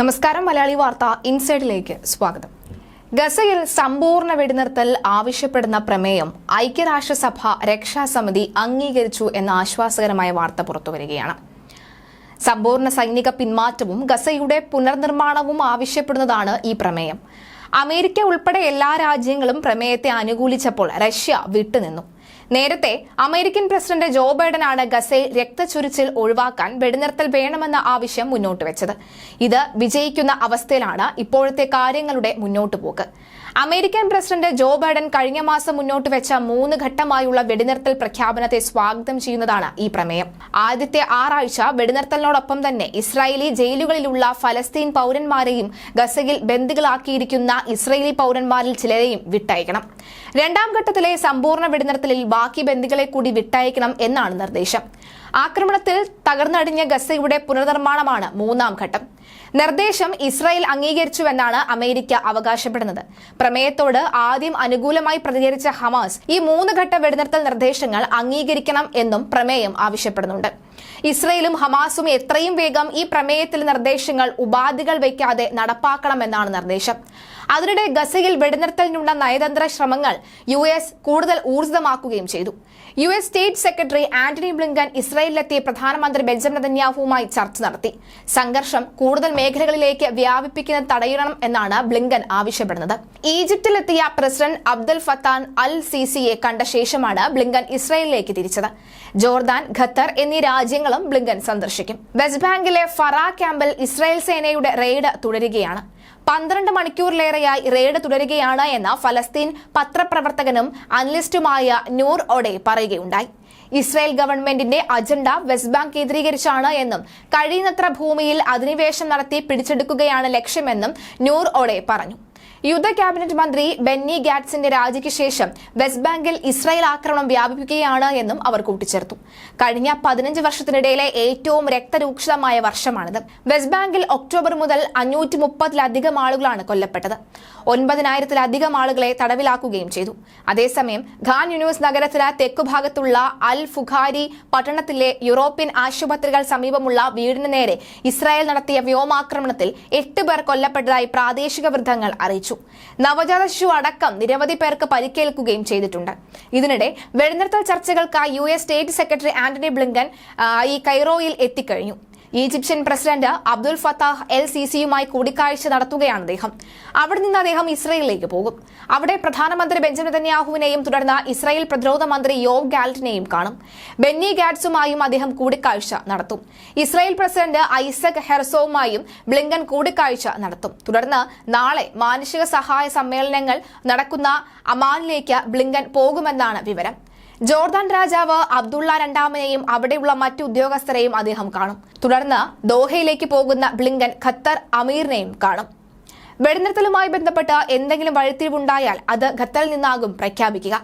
നമസ്കാരം മലയാളി വാർത്ത ഇൻസൈഡിലേക്ക് സ്വാഗതം. ഗസയിൽ സമ്പൂർണ വെടിനിർത്തൽ ആവശ്യപ്പെടുന്ന പ്രമേയം ഐക്യരാഷ്ട്രസഭ രക്ഷാസമിതി അംഗീകരിച്ചു എന്ന ആശ്വാസകരമായ വാർത്ത പുറത്തുവരികയാണ്. സമ്പൂർണ സൈനിക പിന്മാറ്റവും ഗസയുടെ പുനർനിർമ്മാണവും ആവശ്യപ്പെടുന്നതാണ് ഈ പ്രമേയം. അമേരിക്ക ഉൾപ്പെടെ എല്ലാ രാജ്യങ്ങളും പ്രമേയത്തെ അനുകൂലിച്ചപ്പോൾ റഷ്യ വിട്ടുനിന്നു. നേരത്തെ അമേരിക്കൻ പ്രസിഡന്റ് ജോ ബൈഡനാണ് ഗസയിൽ രക്തചൊരിച്ചിൽ ഒഴിവാക്കാൻ വെടിനിർത്തൽ വേണമെന്ന ആവശ്യം മുന്നോട്ട് വെച്ചത്. ഇത് വിജയിക്കുന്ന അവസ്ഥയിലാണ് ഇപ്പോഴത്തെ കാര്യങ്ങളുടെ മുന്നോട്ടു പോക്ക് അമേരിക്കൻ പ്രസിഡന്റ് ജോ ബൈഡൻ കഴിഞ്ഞ മാസം മുന്നോട്ട് വെച്ച മൂന്ന് ഘട്ടമായുള്ള വെടിനിർത്തൽ പ്രഖ്യാപനത്തെ സ്വാഗതം ചെയ്യുന്നതാണ് ഈ പ്രമേയം. ആദ്യത്തെ ആറാഴ്ച വെടിനിർത്തലിനോടൊപ്പം തന്നെ ഇസ്രായേലി ജയിലുകളിലുള്ള ഫലസ്തീൻ പൗരന്മാരെയും ഗസയിൽ ബന്ദികളാക്കിയിരിക്കുന്ന ഇസ്രായേലി പൗരന്മാരിൽ ചിലരെയും വിട്ടയക്കണം. രണ്ടാം ഘട്ടത്തിലെ സമ്പൂർണ വെടിനിർത്തലിൽ ബാക്കി ബന്ദികളെ കൂടി വിട്ടയക്കണം എന്നാണ് നിർദ്ദേശം. ആക്രമണത്തിൽ തകർന്നടിഞ്ഞ ഗസയുടെ പുനർനിർമ്മാണമാണ് മൂന്നാം ഘട്ടം. നിർദ്ദേശം ഇസ്രായേൽ അംഗീകരിച്ചുവെന്നാണ് അമേരിക്ക അവകാശപ്പെടുന്നത്. പ്രമേയത്തോട് ആദ്യം അനുകൂലമായി പ്രതികരിച്ച ഹമാസ് ഈ മൂന്ന് ഘട്ട വെടിനിർത്തൽ നിർദ്ദേശങ്ങൾ അംഗീകരിക്കണം എന്നും പ്രമേയം ആവശ്യപ്പെടുന്നുണ്ട്. ഇസ്രയേലും ഹമാസും എത്രയും വേഗം ഈ പ്രമേയത്തിൽ നിർദ്ദേശങ്ങൾ ഉപാധികൾ വയ്ക്കാതെ നടപ്പാക്കണമെന്നാണ് നിർദ്ദേശം. അതിനിടെ ഗസയിൽ വെടിനിർത്തലിനുള്ള നയതന്ത്ര ശ്രമങ്ങൾ യു എസ് കൂടുതൽ ഊർജിതമാക്കുകയും ചെയ്തു. U S state secretary Antony Blinken ഇസ്രയേലിലെത്തി പ്രധാനമന്ത്രി ബെഞ്ചമിൻ നെതന്യാഹുവുമായി ചർച്ച നടത്തി. സംഘർഷം കൂടുതൽ മേഖലകളിലേക്ക് വ്യാപിപ്പിക്കുന്നത് തടയണം എന്നാണ് ബ്ലിങ്കൻ ആവശ്യപ്പെടുന്നത്. ഈജിപ്തിലെത്തിയ പ്രസിഡന്റ് അബ്ദുൽ ഫത്താൻ അൽ സിസിയെ കണ്ട ശേഷമാണ് ബ്ലിങ്കൻ ഇസ്രയേലിലേക്ക് തിരിച്ചത്. ജോർദാൻ ഖത്തർ എന്നീ രാജ്യങ്ങളും ബ്ലിങ്കൻ സന്ദർശിക്കും. വെസ്റ്റ് ബാങ്കിലെ ഫറ ക്യാമ്പിൽ ഇസ്രായേൽ സേനയുടെ റെയ്ഡ് തുടരുകയാണ്. പന്ത്രണ്ട് മണിക്കൂറിലേറെയായി റെയ്ഡ് തുടരുകയാണ് എന്ന് ഫലസ്തീൻ പത്രപ്രവർത്തകനും അനലിസ്റ്റുമായ നൂർ ഒഡെ പറയുകയുണ്ടായി. ഇസ്രായേൽ ഗവൺമെന്റിന്റെ അജണ്ട വെസ്റ്റ് ബാങ്ക് കേന്ദ്രീകരിച്ചാണ് എന്നും കഴിയുന്നത്ര ഭൂമിയിൽ അധിനിവേശം നടത്തി പിടിച്ചെടുക്കുകയാണ് ലക്ഷ്യമെന്നും നൂർ ഒഡെ പറഞ്ഞു. യുദ്ധ ക്യാബിനറ്റ് മന്ത്രി ബെന്നി ഗാറ്റ്സിന്റെ രാജിക്ക് ശേഷം വെസ്റ്റ് ബാങ്കിൽ ഇസ്രായേൽ ആക്രമണം വ്യാപിപ്പിക്കുകയാണ് എന്നും അവർ കൂട്ടിച്ചേർത്തു. കഴിഞ്ഞ പതിനഞ്ച് വർഷത്തിനിടയിലെ ഏറ്റവും രക്തരൂക്ഷിതമായ വർഷമാണിത്. വെസ്റ്റ് ബാങ്കിൽ ഒക്ടോബർ മുതൽ അഞ്ഞൂറ്റി മുപ്പതിലധികം ആളുകളാണ് കൊല്ലപ്പെട്ടത്. ഒൻപതിനായിരത്തിലധികം ആളുകളെ തടവിലാക്കുകയും ചെയ്തു. അതേസമയം ഖാൻ യൂണിവേഴ്സ് നഗരത്തിന് തെക്കുഭാഗത്തുള്ള അൽ ഫുഖാരി പട്ടണത്തിലെ യൂറോപ്യൻ ആശുപത്രികൾ സമീപമുള്ള വീടിന് നേരെ ഇസ്രായേൽ നടത്തിയ വ്യോമാക്രമണത്തിൽ എട്ട് പേർ കൊല്ലപ്പെട്ടതായി പ്രാദേശിക വൃദ്ധങ്ങൾ അറിയിച്ചു. നവജാത ശിശു അടക്കം നിരവധി പേർക്ക് പരിക്കേൽക്കുകയും ചെയ്തിട്ടുണ്ട്. ഇതിനിടെ വെടിനിർത്തൽ ചർച്ചകൾക്കായി U S state secretary Antony Blinken ഈ കൈറോയിൽ എത്തിക്കഴിഞ്ഞു. Egyptian president Abdul Fattah el C സിയുമായി കൂടിക്കാഴ്ച നടത്തുകയാണ് അദ്ദേഹം. അവിടെ നിന്ന് അദ്ദേഹം ഇസ്രയേലിലേക്ക് പോകും. അവിടെ പ്രധാനമന്ത്രി ബെഞ്ചമിൻ നെതന്യാഹുവിനെയും തുടർന്ന് ഇസ്രായേൽ പ്രതിരോധ മന്ത്രി യോവ് ഗാൽറ്റിനെയും കാണും. ബെന്നി ഗാറ്റ്സുമായും അദ്ദേഹം കൂടിക്കാഴ്ച നടത്തും. ഇസ്രായേൽ പ്രസിഡന്റ് ഐസക് ഹെർസോവുമായും ബ്ലിങ്കൻ കൂടിക്കാഴ്ച നടത്തും. തുടർന്ന് നാളെ മാനുഷിക സഹായ സമ്മേളനങ്ങൾ നടക്കുന്ന അമാനിലേക്ക് ബ്ലിങ്കൻ പോകുമെന്നാണ് വിവരം. ജോർദാൻ രാജാവ് അബ്ദുള്ള രണ്ടാമനെയും അവിടെയുള്ള മറ്റു ഉദ്യോഗസ്ഥരെയും അദ്ദേഹം കാണും. തുടർന്ന് ദോഹയിലേക്ക് പോകുന്ന ബ്ലിങ്കൻ ഖത്തർ അമീറിനെയും കാണും. വെടിനിർത്തലുമായി ബന്ധപ്പെട്ട് എന്തെങ്കിലും വഴിത്തിരിവുണ്ടായാൽ അത് ഖത്തറിൽ നിന്നാകും പ്രഖ്യാപിക്കുക.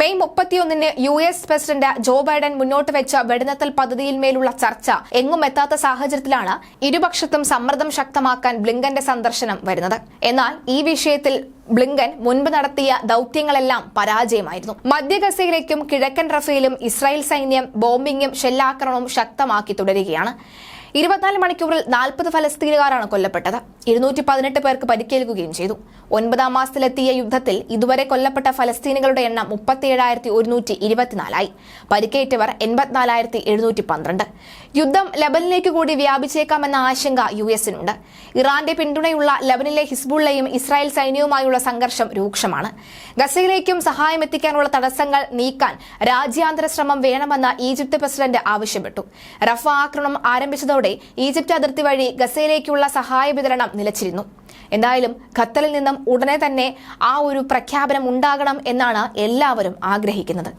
മെയ് മുപ്പത്തിയൊന്നിന് U S president Joe Biden മുന്നോട്ട് വെച്ച വെടിനിർത്തൽ പദ്ധതിയിന്മേലുള്ള ചർച്ച എങ്ങും എത്താത്ത സാഹചര്യത്തിലാണ് ഇരുപക്ഷത്തും സമ്മർദ്ദം ശക്തമാക്കാൻ ബ്ലിങ്കന്റെ സന്ദർശനം വരുന്നത്. എന്നാൽ ഈ വിഷയത്തിൽ ബ്ലിങ്കൻ മുൻപ് നടത്തിയ ദൗത്യങ്ങളെല്ലാം പരാജയമായിരുന്നു. മധ്യ ഗസയിലേക്കും കിഴക്കൻ റഫയിലും ഇസ്രായേൽ സൈന്യം ബോംബിംഗും ഷെല്ലാക്രമണവും ശക്തമാക്കി തുടരുകയാണ്. ഇരുപത്തിനാല് മണിക്കൂറിൽ നാൽപ്പത് ഫലസ്തീനുകാരാണ് കൊല്ലപ്പെട്ടത്. ഇരുന്നൂറ്റി പതിനെട്ട് പേർക്ക് പരിക്കേൽക്കുകയും ചെയ്തു. ഒൻപതാം മാസത്തിലെത്തിയ യുദ്ധത്തിൽ ഇതുവരെ കൊല്ലപ്പെട്ട ഫലസ്തീനുകളുടെ എണ്ണം മുപ്പത്തിയേഴായിരത്തി ഒരുന്നൂറ്റി ഇരുപത്തിനാലായി പരിക്കേറ്റവർ എൺപത്തിനാലായിരത്തി എഴുന്നൂറ്റി പന്ത്രണ്ട് യുദ്ധം ലബനിലേക്ക് കൂടി വ്യാപിച്ചേക്കാമെന്ന ആശങ്ക യു എസിനുണ്ട്. ഇറാന്റെ പിന്തുണയുള്ള ലബനിലെ ഹിസ്ബുള്ളയും ഇസ്രായേൽ സൈന്യവുമായുള്ള സംഘർഷം രൂക്ഷമാണ്. ഗസയിലേക്കും സഹായം എത്തിക്കാനുള്ള തടസ്സങ്ങൾ നീക്കാൻ രാജ്യാന്തര ശ്രമം വേണമെന്ന് ഈജിപ്ത് പ്രസിഡന്റ് ആവശ്യപ്പെട്ടു. റഫ ആക്രമണം ആരംഭിച്ചതോടെ ഈജിപ്ത് അതിർത്തി വഴി ഗസയിലേക്കുള്ള സഹായ വിതരണം നിലച്ചിരുന്നു. എന്തായാലും ഖത്തറിൽ നിന്നും ഉടനെ തന്നെ ആ ഒരു പ്രഖ്യാപനം ഉണ്ടാകണം എന്നാണ് എല്ലാവരും ആഗ്രഹിക്കുന്നത്.